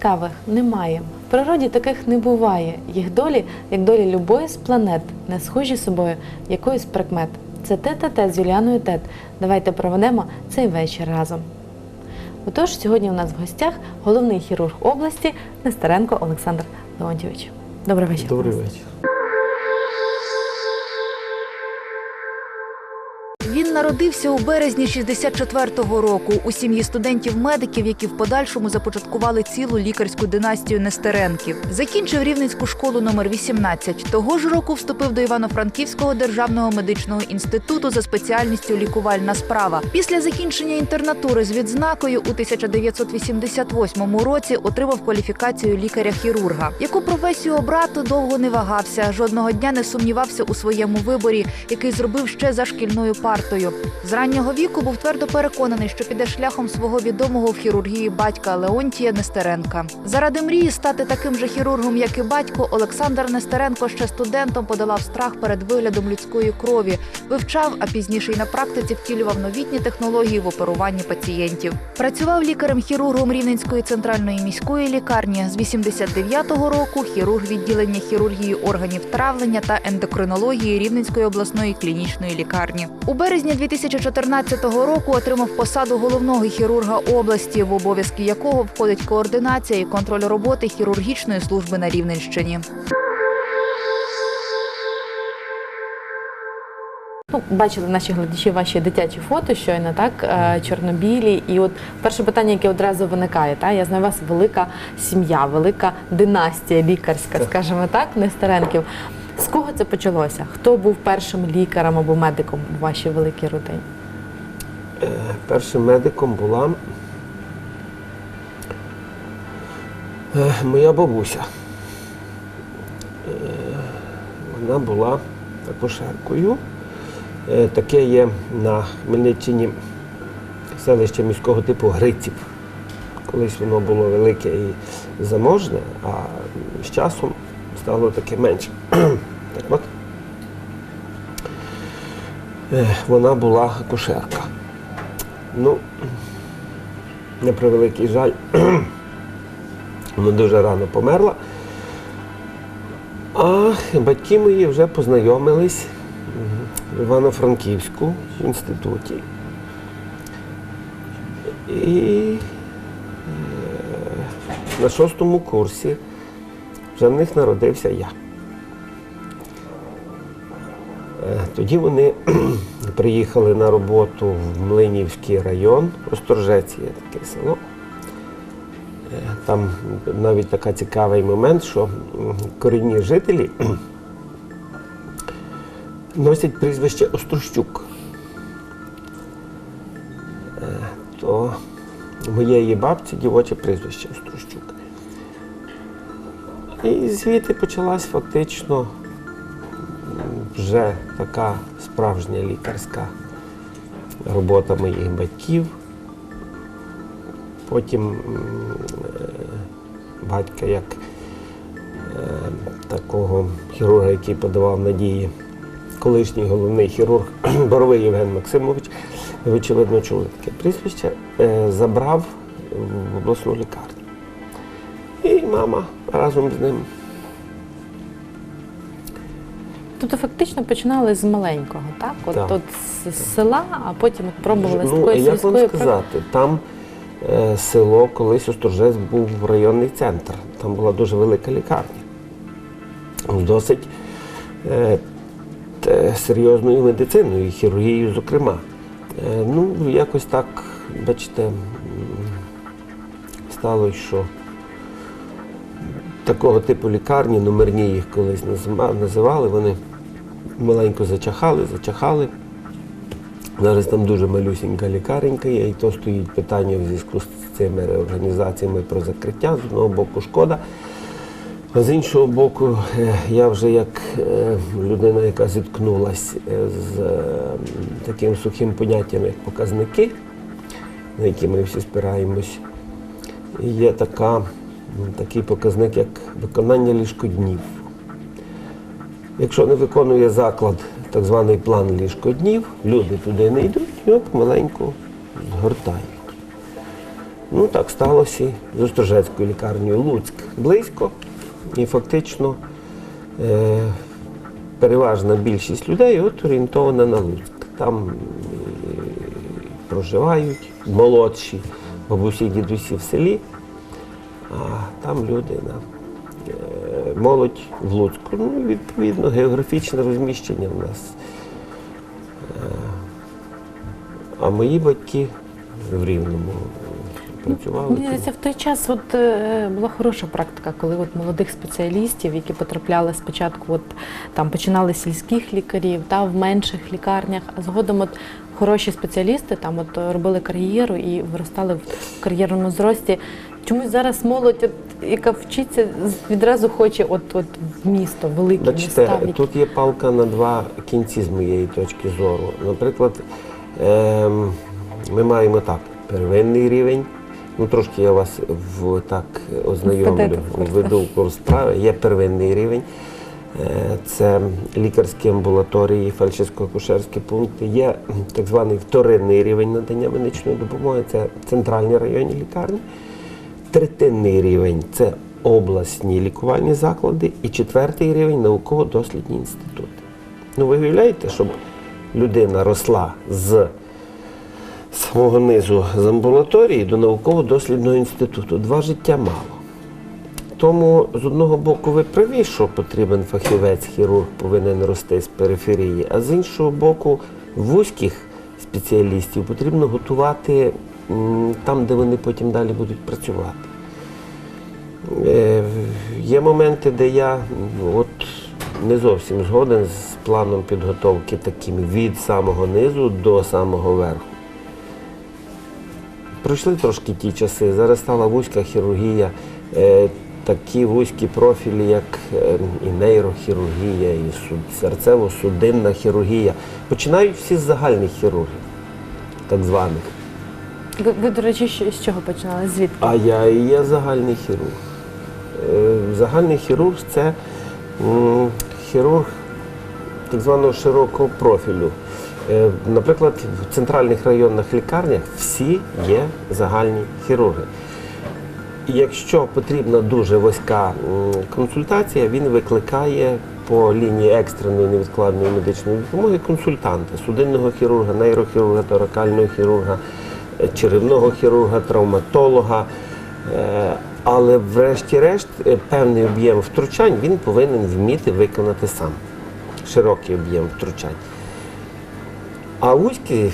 Людей нецікавих немає. В природі таких не буває. Їх долі, як долі любої з планет, не схожі собою якоїсь прикмет. Це те та те з Юліаною Тет. Давайте проведемо цей вечір разом. Отож, сьогодні у нас в гостях головний хірург області Нестеренко Олександр Леонтьович. Добрий вечір. Добрий вечір. Народився у березні 64-го року у сім'ї студентів-медиків, які в подальшому започаткували цілу лікарську династію Нестеренків. Закінчив Рівненську школу номер 18. Того ж року вступив до Івано-Франківського державного медичного інституту за спеціальністю лікувальна справа. Після закінчення інтернатури з відзнакою у 1988 році отримав кваліфікацію лікаря-хірурга. Яку професію обрати довго не вагався. Жодного дня не сумнівався у своєму виборі, який зробив ще за шкільною партою. З раннього віку був твердо переконаний, що піде шляхом свого відомого в хірургії батька Леонтія Нестеренка. Заради мрії стати таким же хірургом, як і батько, Олександр Нестеренко ще студентом подолав страх перед виглядом людської крові, вивчав, а пізніше й на практиці втілював новітні технології в оперуванні пацієнтів. Працював лікарем-хірургом Рівненської центральної міської лікарні з 89-го року. Хірург відділення хірургії органів травлення та ендокринології Рівненської обласної клінічної лікарні. У березні 2014 року отримав посаду головного хірурга області, в обов'язки якого входить координація і контроль роботи хірургічної служби на Рівненщині. Ну, бачили наші глядачі ваші дитячі фото щойно, так е, чорнобілі. І от перше питання, яке одразу виникає, та я знаю, у вас велика сім'я, велика династія лікарська, скажімо так, Нестеренків. З кого це почалося? Хто був першим лікарем або медиком у вашій великій родині? Е, Першим медиком була е, моя бабуся. Е, Вона була акушеркою. Таке є на Хмельниччині селище міського типу Гриців. Колись воно було велике і заможне, а з часом стало таке менше. Так от, е, вона була акушерка. Ну, на превеликий жаль, вона дуже рано померла. А батьки мої вже познайомились в Івано-Франківську в інституті. І е, на шостому курсі вже в них народився я. Тоді вони приїхали на роботу в Млинівський район, Осторжець є таке село. Е, Там навіть такий цікавий момент, що корінні жителі носять прізвище Острощук. Е, То моєї бабці дівоче прізвище Острощук. І звідти почалась фактично вже така справжня лікарська робота моїх батьків. Потім е, батька як е, такого хірурга, який подавав надії, колишній головний хірург Боровий Євген Максимович, ви, очевидно, чули таке прізвище, е, забрав в обласну лікарню. І мама разом з ним Тобто фактично починали з маленького, так? От, Так. от з села, а потім от пробували з Ну, такої як вам сказати, там е, село, колись Острожець був районний центр. Там була дуже велика лікарня. З досить е, те- серйозною медициною, хірургією, зокрема. Е, ну, якось так, бачите, сталося, що такого типу лікарні, номерні їх колись називали, вони маленько зачахали, зачахали. Зараз там дуже малюсінька лікаренька є, і то стоїть питання в зв'язку з цими реорганізаціями про закриття. З одного боку шкода. А з іншого боку, е, я вже як е, людина, яка зіткнулася з е, таким сухим поняттям, як показники, на які ми всі спираємось, є така, такий показник, як виконання ліжкоднів. Якщо не виконує заклад так званий план ліжкоднів, люди туди не йдуть, його помаленьку згортають. Ну так сталося з Острожецькою лікарнею Луцьк близько. І фактично е, переважна більшість людей от орієнтована на Луцьк. Там е, проживають молодші бабусі, дідусі в селі, а там люди на молодь в Луцьку. Ну, відповідно, географічне розміщення в нас. Е, А мої батьки в Рівному працювали. Мені здається, в той час от е, була хороша практика, коли от молодих спеціалістів, які потрапляли спочатку, от там починали сільських лікарів, та в менших лікарнях, а згодом от хороші спеціалісти там от робили кар'єру і виростали в кар'єрному зрості. Чомусь зараз молодь, от, яка вчиться, відразу хоче от, от в місто, великі Бачите, міста. які- тут є палка на два кінці з моєї точки зору. Наприклад, ем, ми маємо так, первинний рівень. Ну, трошки я вас в так ознайомлю, Введете в курс. введу в курс справи. Є первинний рівень. Е, Це лікарські амбулаторії, фельдшерсько-акушерські пункти. Є так званий вторинний рівень надання медичної допомоги, це центральні районні лікарні. Третинний рівень це обласні лікувальні заклади, і четвертий рівень науково-дослідні інститути. Ну, ви уявляєте, щоб людина росла з самого низу з амбулаторії до науково-дослідного інституту. Два життя мало. Тому з одного боку ви праві, що потрібен фахівець, хірург повинен рости з периферії, а з іншого боку, вузьких спеціалістів потрібно готувати там, де вони потім далі будуть працювати. Е, Є моменти, де я ну, от, не зовсім згоден з планом підготовки таким від самого низу до самого верху. Пройшли трошки ті часи, зараз стала вузька хірургія, е, такі вузькі профілі, як е, і нейрохірургія, і суд- серцево-судинна хірургія. Починають всі з загальних хірургів, так званих. Ви, до речі, з чого починали? Звідки? А я і є загальний хірург. Е, Загальний хірург це хірург так званого широкого профілю. Е, Наприклад, в центральних районних лікарнях всі є загальні хірурги. Якщо потрібна дуже вузька консультація, він викликає по лінії екстреної невідкладної медичної допомоги консультанта, судинного хірурга, нейрохірурга, торакального хірурга, черевного хірурга, травматолога. Е, Але врешті-решт е, певний об'єм втручань він повинен вміти виконати сам. Широкий об'єм втручань. А вузькі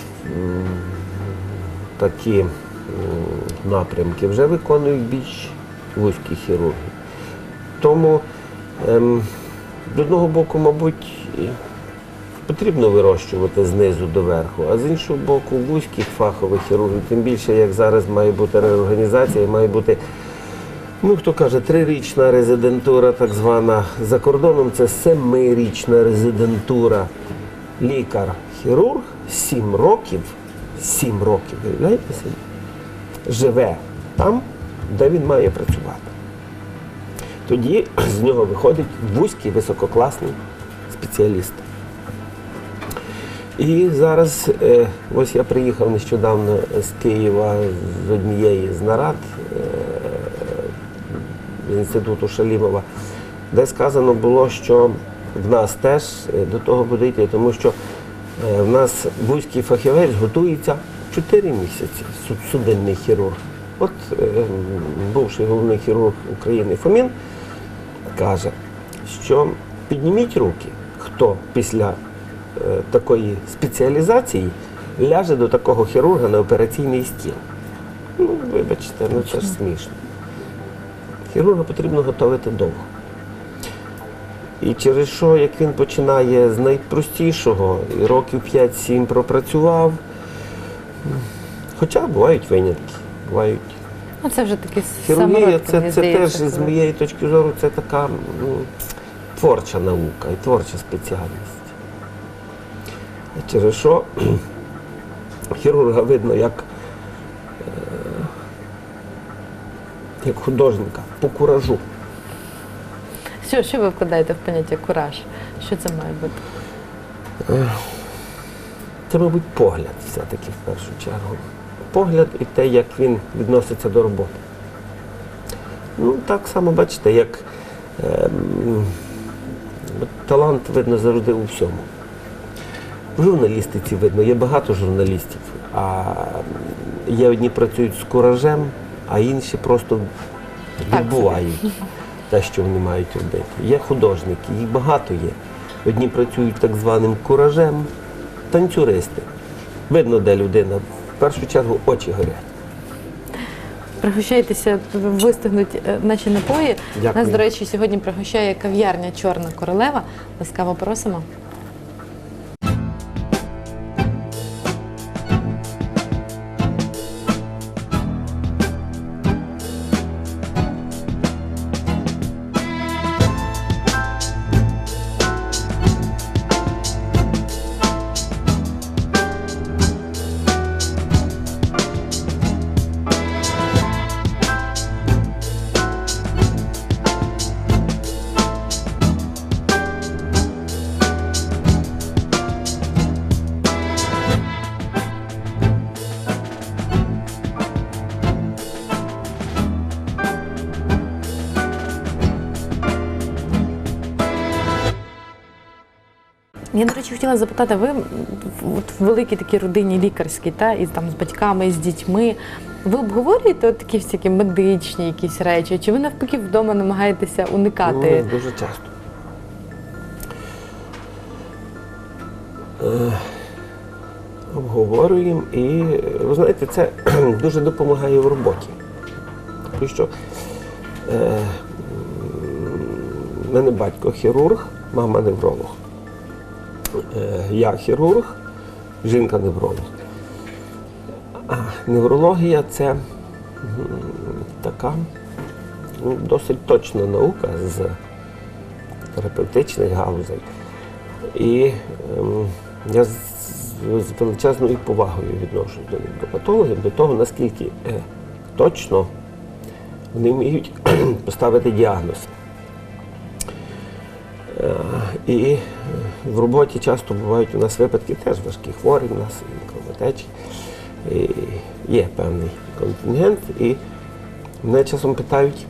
такі напрямки вже виконують більш вузькі хірурги. Тому ем, з одного боку, мабуть, потрібно вирощувати знизу до верху, а з іншого боку, вузьких фахових хірургів, тим більше, як зараз має бути реорганізація, має бути. Ну, хто каже, трирічна резидентура, так звана. За кордоном це семирічна резидентура. Лікар-хірург сім років, сім років, уявляєте собі, живе там, де він має працювати. Тоді з нього виходить вузький висококласний спеціаліст. І зараз, е, ось я приїхав нещодавно з Києва з однієї з нарад е, з інституту Шалімова, де сказано було, що в нас теж е, до того буде йти, тому що в нас вузький фахівець готується 4 місяці, суд- судинний хірург. От бувший головний хірург України Фомін каже, що підніміть руки, хто після такої спеціалізації ляже до такого хірурга на операційний стіл. Ну, вибачте, ну це ж смішно. Хірурга потрібно готувати довго. І через що, як він починає з найпростішого, і років 5-7 пропрацював, хоча бувають винятки, бувають Ну, це вже такі Хірургія це, це теж з моєї точки зору, це така ну, творча наука і творча спеціальність. Через що хірурга видно як, е, як художника по куражу. Що, що ви вкладаєте в поняття кураж? Що це має бути? Це, мабуть, погляд все-таки в першу чергу. світопогляд і те, як він відноситься до роботи. Ну, так само бачите, як от талант видно завжди у всьому. В журналістиці видно, є багато журналістів, а є одні працюють з куражем, а інші просто відбувають те, що вони мають робити. Є художники, їх багато є. Одні працюють так званим куражем, танцюристи. Видно, де людина. В першу чергу очі горять. Пригощайтеся, вистигнуть е, наші напої. Дякую. Нас, до речі, сьогодні пригощає кав'ярня Чорна королева. Ласкаво просимо. Хотіла запитати, ви от в великій такій родині лікарській, та, і там з батьками, і з дітьми. Ви обговорюєте от такі всякі медичні якісь речі? Чи ви навпаки вдома намагаєтеся уникати? Ну, дуже часто. Е, Обговорюємо і, ви знаєте, це дуже допомагає в роботі. Тому що е, мене батько хірург, мама невролог. Е, я хірург, жінка невролог. Неврологія це така ну, досить точна наука з терапевтичних галузей. І ем, я з, величезною повагою відношусь до до до того, наскільки е, точно вони вміють поставити діагноз. Е, і в роботі часто бувають у нас випадки теж важкі хворі, у нас і кровотечі. І є певний контингент. І мене часом питають,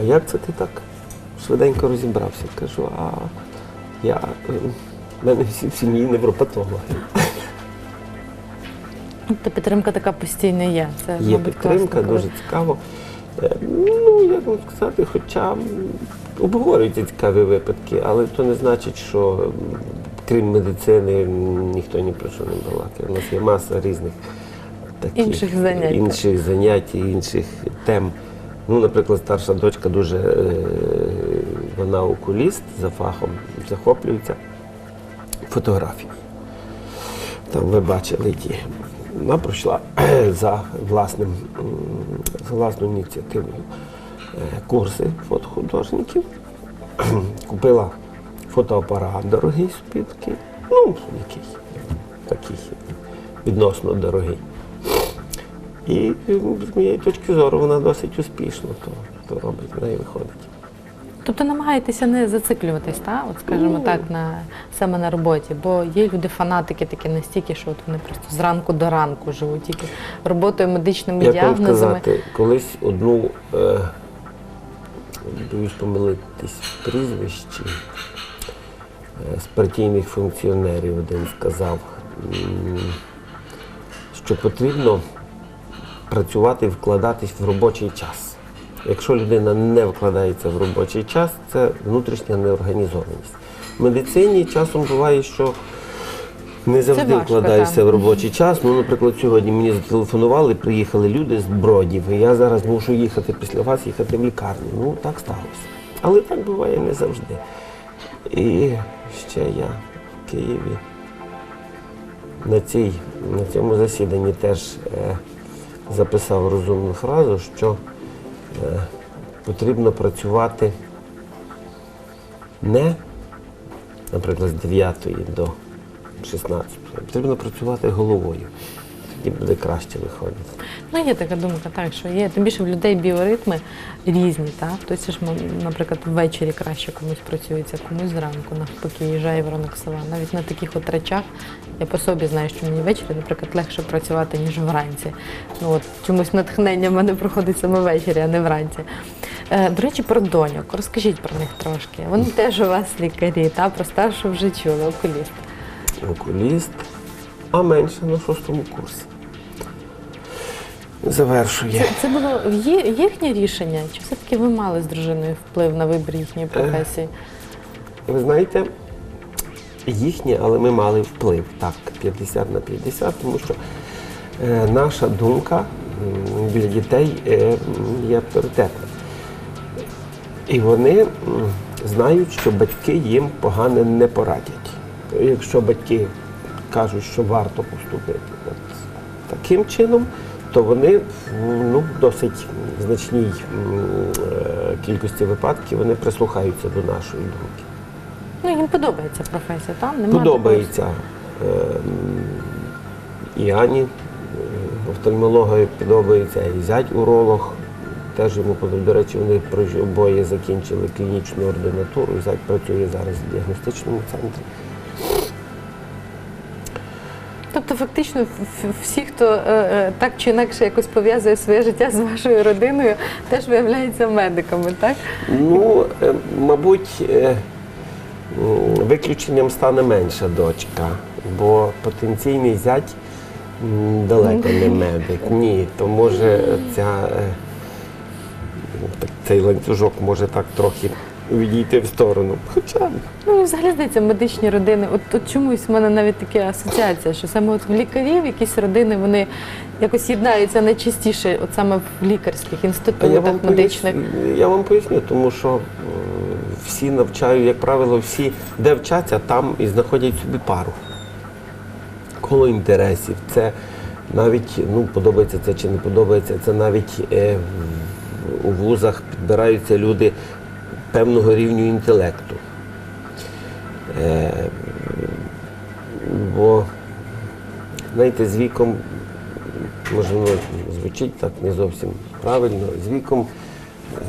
а як це ти так швиденько розібрався? Кажу, а я в мене всі в сім'ї невропатологи. Тобто підтримка така постійна є. Це, Є мабуть, підтримка, класно, коли- дуже цікаво. Е, Ну, як вам сказати, хоча обговорюються цікаві випадки, але то не значить, що крім медицини ніхто ні про що не балакає. У нас є маса різних таких Інших занять, інших занять і інших тем. Ну, наприклад, старша дочка дуже е, вона окуліст за фахом, захоплюється фотографією. Там ви бачили ті. Вона пройшла за власним, за власною ініціативою е, курси фотохудожників. Купила фотоапарат дорогий такий, ну, який, такий відносно дорогий. І з моєї точки зору вона досить успішно то, то робить, в неї виходить. Тобто намагаєтеся не зациклюватись, та? От скажімо так, на саме на роботі, бо є люди фанатики такі настільки, що от вони просто зранку до ранку живуть тільки роботою медичними вам діагнозами. сказати, колись одну, е, боюсь помилитись в прізвищі, е, з партійних функціонерів один сказав, що потрібно працювати і вкладатись в робочий час. Якщо людина не вкладається в робочий час, це внутрішня неорганізованість. В медицині часом буває, що не завжди важко, вкладаєшся в робочий час. Ну, наприклад, сьогодні мені зателефонували, приїхали люди з Бродів, і я зараз мушу їхати після вас, їхати в лікарню. Ну, так сталося. Але так буває не завжди. І ще я в Києві на, цій, на цьому засіданні теж е, записав розумну фразу, що потрібно працювати не, наприклад, з 9 до 16. Потрібно працювати головою. Тоді буде краще виходити. Ну, є така думка, так, що є. Тим більше в людей біоритми різні. Так? Хтось ж, наприклад, ввечері краще комусь працюється, комусь зранку, навпаки, їжджає воронок села. Навіть на таких от речах я по собі знаю, що мені ввечері, наприклад, легше працювати, ніж вранці. Ну, от, чомусь натхнення в мене проходить саме ввечері, а не вранці. Е, до речі, про доньок. Розкажіть про них трошки. Вони теж у вас лікарі, та? про старшу вже чули, окуліст. Окуліст, а менше на шостому курсі. Завершує. Це, це було є- їхнє рішення? Чи все-таки ви мали з дружиною вплив на вибір їхньої професії? Ви знаєте, їхнє, але ми мали вплив. Так, 50 на 50, тому що е, наша думка для дітей е, є авторитетна. І вони знають, що батьки їм погане не порадять. Якщо батьки кажуть, що варто поступити от таким чином, то вони в ну, досить значній е, кількості випадків вони прислухаються до нашої думки. Ну, їм подобається професія, там немає. Подобається е, і Ані, е, офтальмологи подобається, і зять уролог. Теж йому подобається. До речі, вони обоє закінчили клінічну ординатуру. і Зять працює зараз в діагностичному центрі. Тобто, фактично, всі, хто е, е, так чи інакше якось пов'язує своє життя з вашою родиною, теж виявляються медиками, так? Ну, е, мабуть, виключенням стане менша дочка, бо потенційний зять далеко не медик. Ні, то може ця, цей ланцюжок може так трохи відійти в сторону. Хоча Ну, і взагалі здається, медичні родини. От, от чомусь в мене навіть така асоціація, що саме от в лікарів якісь родини вони якось єднаються найчастіше, от саме в лікарських я інститутах вам, медичних. поясню, я вам поясню, тому що м, всі навчають, як правило, всі, де вчаться, там і знаходять собі пару. коло інтересів. Це навіть ну, подобається це чи не подобається. Це навіть е, у вузах підбираються люди певного рівню інтелекту. Е, бо, знаєте, з віком, може, воно звучить так не зовсім правильно, з віком е,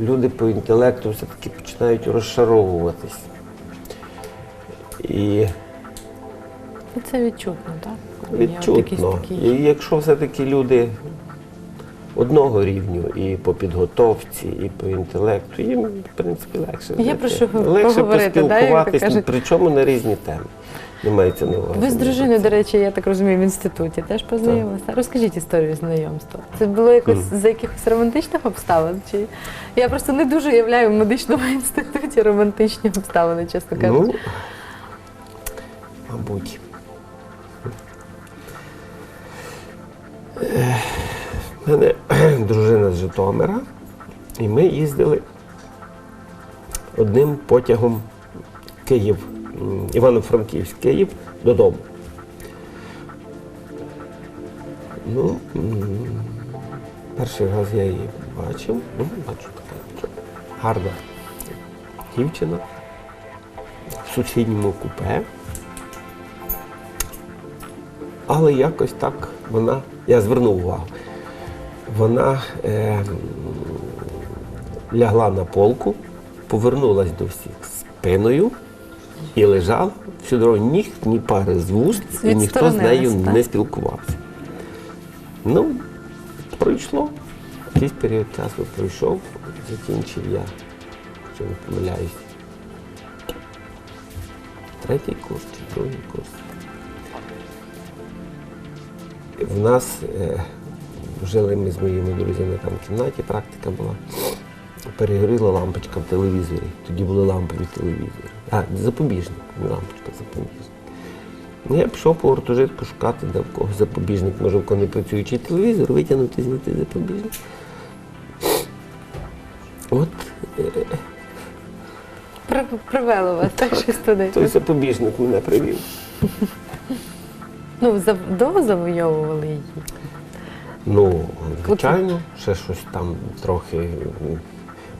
люди по інтелекту все-таки починають розшаровуватись. І І це відчутно, так? Коли от якісь Відчутно. І якщо все-таки люди одного рівню і по підготовці, і по інтелекту, їм, в принципі, легше. Є про що легше поговорити, да, як поспілкуватись, кажуть. причому на різні теми. Не мається на увазі. Ви з дружиною, до речі, я так розумію, в інституті теж познайомилися. Розкажіть історію знайомства. Це було якось за якихось романтичних обставин? Чи я просто не дуже уявляю в медичному інституті романтичні обставини, чесно кажучи. Ну, мабуть. Ех, В мене дружина з Житомира, і ми їздили одним потягом Київ, Івано-Франківськ, Київ додому. Ну, перший раз я її бачив, ну, бачу така гарна дівчина в сусідньому купе. Але якось так вона, я звернув увагу, вона е, лягла на полку, повернулась до всіх спиною і лежала всю дорогу ніг, ні пари з вуст, і ніхто з нею так? не спілкувався. Ну, пройшло. Якийсь період часу пройшов, закінчив я, якщо не помиляюсь, третій курс чи другий курс. В нас е, жили ми з моїми друзями там в кімнаті, практика була. Перегоріла лампочка в телевізорі. Тоді були лампові телевізори. А, запобіжник, не лампочка, запобіжник. Ну, я пішов по гуртожитку шукати, де в кого запобіжник, може в кого не працюючий телевізор, витягнути звідти запобіжник. От е, При- Привело вас так щось туди. той запобіжник мене привів. Ну, зав- довго завойовували її. Ну, звичайно, ще щось там трохи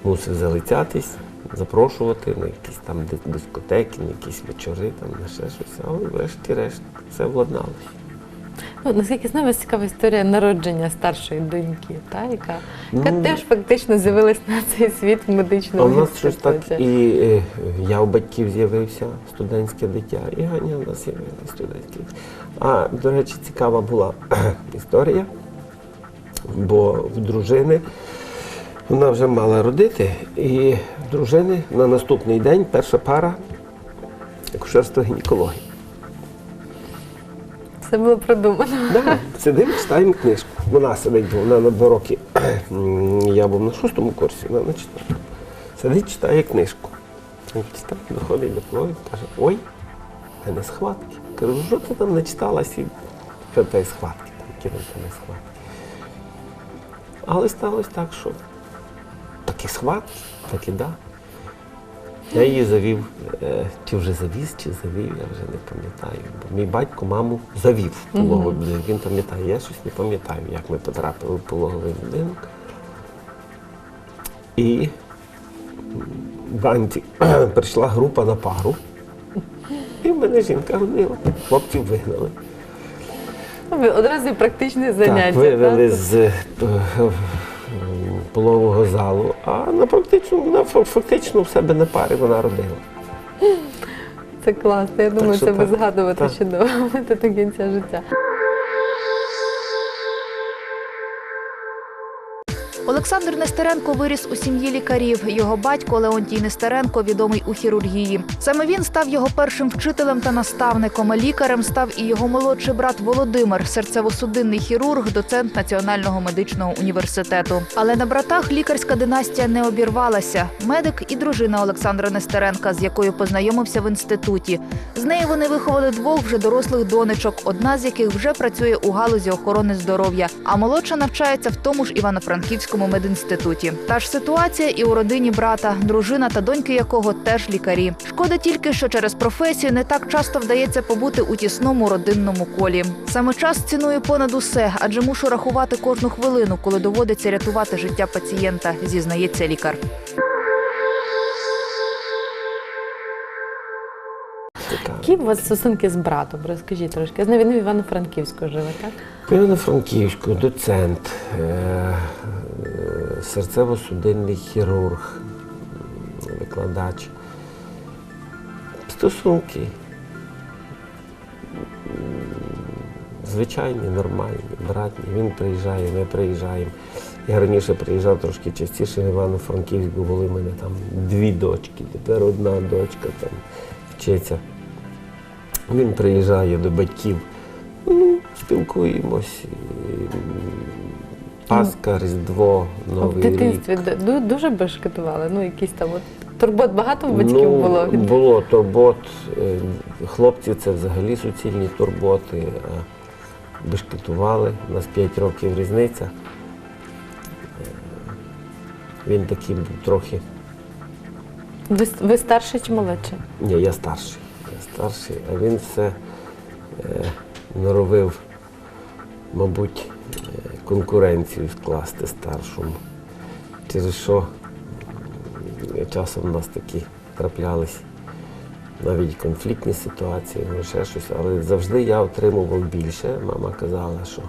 мусив залицятись, запрошувати на якісь там дискотеки, на якісь вечори, там, на ще щось. Але врешті-решт все владналося. Ну, наскільки знаю, у вас цікава історія народження старшої доньки, та, яка, яка Ну, теж фактично з'явилась на цей світ в медичному у нас щось так і е, я у батьків з'явився, студентське дитя, і Ганя у нас з'явилася студентське. А, до речі, цікава була історія, бо в дружини вона вже мала родити, і в дружини на наступний день перша пара акушерства гінекології. Все було продумано. Да, сидимо, читаємо книжку. Вона сидить, вона на два роки. Я був на шостому курсі, вона на четвертому. Сидить, читає книжку. Читає, доходить до і каже, ой, в мене схватки. Кажу, «Ну, що ти там не читалась і що те схватки, там, тебе схватки. Але сталося так, що такі схватки, так і да. Я її завів, е, чи вже завіз, чи завів, я вже не пам'ятаю. Бо мій батько маму завів в пологовий будинок. Він пам'ятає, я щось не пам'ятаю, як ми потрапили в пологовий будинок. І вранці прийшла група на пару. І в мене жінка родила. Хлопців вигнали. Ви одразу практичне заняття. Так, вивели так? з е, е, залу, а на практично, вона фактично в себе на парі вона родила. Це класно. Я думаю, так, це ви згадувати так. ще довго до кінця життя. Олександр Нестеренко виріс у сім'ї лікарів. Його батько Леонтій Нестеренко відомий у хірургії. Саме він став його першим вчителем та наставником. Лікарем став і його молодший брат Володимир, серцево-судинний хірург, доцент Національного медичного університету. Але на братах лікарська династія не обірвалася. Медик і дружина Олександра Нестеренка, з якою познайомився в інституті. З нею вони виховали двох вже дорослих донечок, одна з яких вже працює у галузі охорони здоров'я, а молодша навчається в тому ж Івано-Франківському медінституті. Та ж ситуація і у родині брата, дружина та доньки якого теж лікарі. Шкода тільки, що через професію не так часто вдається побути у тісному родинному колі. Саме час ціную понад усе, адже мушу рахувати кожну хвилину, коли доводиться рятувати життя пацієнта, зізнається лікар. Така. Які у вас стосунки з братом? Розкажіть трошки. Я знаю, він в Івано-Франківську живе, так? Івано-Франківську, доцент, е, е, серцево-судинний хірург, викладач. Стосунки. Звичайні, нормальні, братні. Він приїжджає, ми приїжджаємо. Я раніше приїжджав трошки частіше в Івано-Франківськ, бо були в мене там дві дочки, тепер одна дочка там вчиться. Він приїжджає до батьків. Ну, спілкуємось. Пасха, Різдво, в Новий рік. дитинстві ду- дуже бешкетували? Ну, якісь там от турбот багато в батьків ну, було? Було турбот. Е, Хлопці це взагалі суцільні турботи. Бешкетували. У нас 5 років різниця. Е, Він такий був трохи. Ви, ви старший чи молодший? Ні, я старший. Старший, а він все е, норовив, мабуть, е, конкуренцію скласти старшому. Через що часом у нас такі траплялись навіть конфліктні ситуації, ну ще щось, але завжди я отримував більше. Мама казала, що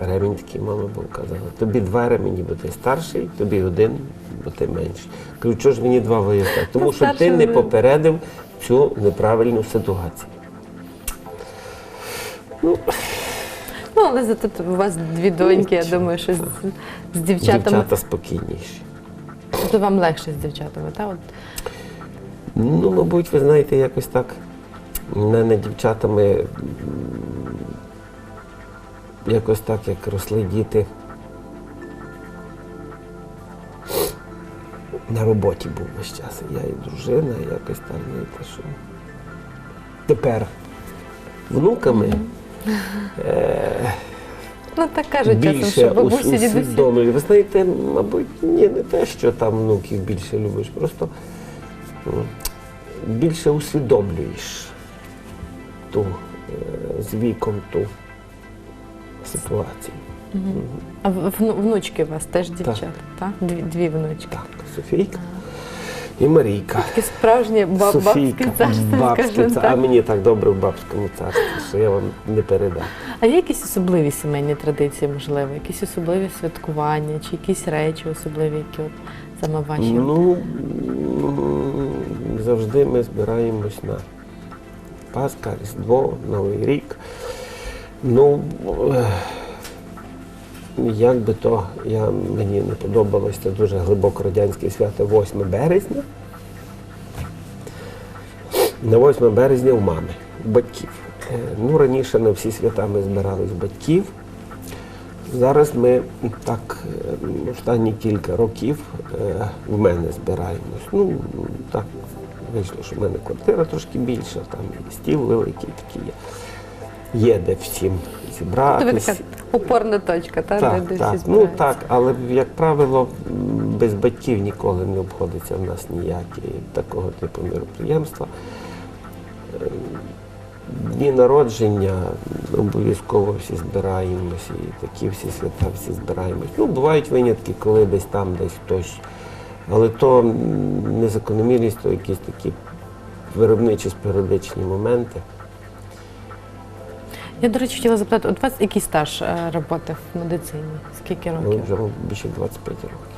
ремінь такий мама був казала, тобі два ремені, бо ти старший, тобі один, бо ти менший. Кажу, чого ж мені два виїхати? Тому що ти не попередив цю неправильну ситуацію. Ну, Ну, але зато тут у вас дві доньки, я думаю, що з, з дівчатами. дівчата спокійніші. То вам легше з дівчатами, так? От. Ну, мабуть, ви знаєте, якось так. У мене дівчатами якось так, як росли діти. На роботі був весь час. і Я і дружина, і якось так, знаєте, що. Тепер внуками е, Ну, так кажуть часом, більше що бабусі, дідусі. усвідомлюю. Ви знаєте, мабуть, ні, не те, що там внуків більше любиш, просто більше усвідомлюєш ту е, з віком ту ситуацію. А вну- внучки у вас теж дівчата, так? Дві, дві внучки. Так, Софійка. І Марійка. Таке справжнє ба- бабське царство, бабське скажімо царство. А так. мені так добре в бабському царстві, що я вам не передам. А є якісь особливі сімейні традиції, можливо, якісь особливі святкування, чи якісь речі особливі, які от саме ваші? Ну, м, завжди ми збираємось на Пасха, Різдво, Новий рік. Ну, е, як би то я, мені не подобалось, це дуже глибоко радянське свято 8 березня. На 8 березня у мами, батьків. Е, Ну, раніше на всі свята ми збирались батьків. Зараз ми так е, останні кілька років е, в мене збираємось. Ну, так вийшло, що в мене квартира трошки більша, там стіл великий такий є. Є де всім така опорна точка, та, Так, де, де так. всі Ну так, але як правило, без батьків ніколи не обходиться в нас ніякі такого типу мероприємства. Е, Дні народження обов'язково всі збираємося, і такі всі свята всі збираємось. Ну, бувають винятки, коли десь там, десь хтось. Але то м, не закономірність, то якісь такі виробничі спорадичні моменти. Я, до речі, хотіла запитати, от у вас який стаж е, роботи в медицині? Скільки Ну, років? вже більше 25 років.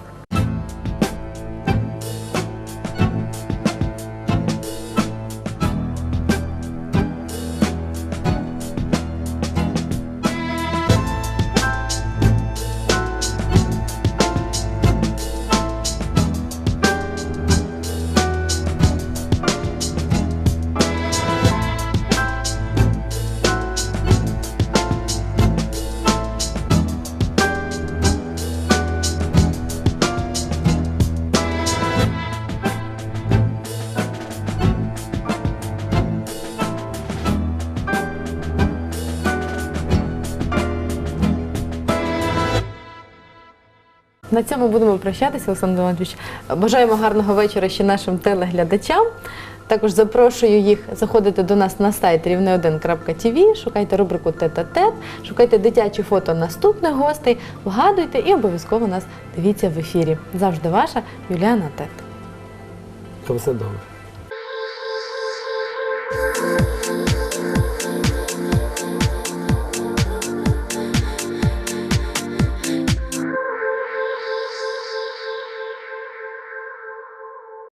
На цьому будемо прощатися, Олександр Леонтьович. Бажаємо гарного вечора ще нашим телеглядачам. Також запрошую їх заходити до нас на сайт рівне1.tv, шукайте рубрику Тет-а-тет, шукайте дитячі фото наступних гостей, вгадуйте і обов'язково нас дивіться в ефірі. Завжди ваша Юліана Тет. Все добре.